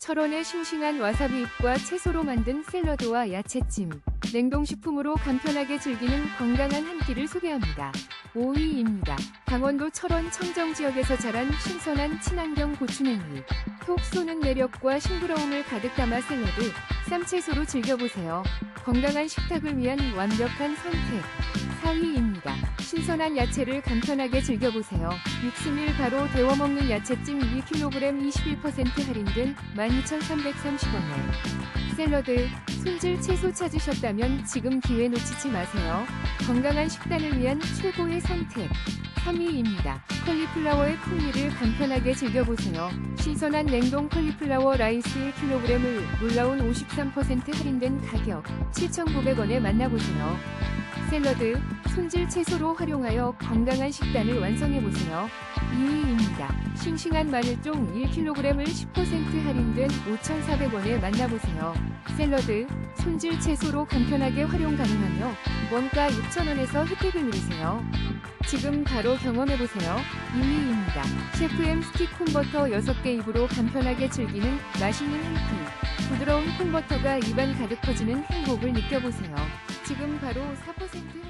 철원의 싱싱한 와사비 잎과 채소로 만든 샐러드와 야채찜, 냉동식품으로 간편하게 즐기는 건강한 한 끼를 소개합니다. 5위입니다. 강원도 철원 청정 지역에서 자란 신선한 친환경 고추냉이. 톡 쏘는 매력과 싱그러움을 가득 담아 샐러드, 쌈채소로 즐겨보세요. 건강한 식탁을 위한 완벽한 선택. 4위입니다. 신선한 야채를 간편하게 즐겨보세요. 60일 바로 데워 먹는 야채찜 1kg 21% 할인된 12,330원에 샐러드, 손질 채소 찾으셨다면 지금 기회 놓치지 마세요. 건강한 식단을 위한 최고의 선택. 3위입니다. 컬리플라워의 풍미를 간편하게 즐겨보세요. 신선한 냉동 컬리플라워 라이스 1kg을 놀라운 53% 할인된 가격 7,900원에 만나보세요. 샐러드, 손질 채소로 활용하여 건강한 식단을 완성해보세요. 2위입니다. 싱싱한 마늘종 1kg을 10% 할인된 5,400원에 만나보세요. 샐러드, 손질 채소로 간편하게 활용 가능하며 원가 6,000원에서 혜택을 누리세요. 지금 바로 경험해보세요. 2위입니다. 셰프엠 스틱 콘버터 6개 입으로 간편하게 즐기는 맛있는 한 끼. 부드러운 콘버터가 입안 가득 퍼지는 행복을 느껴보세요. 지금 바로 4%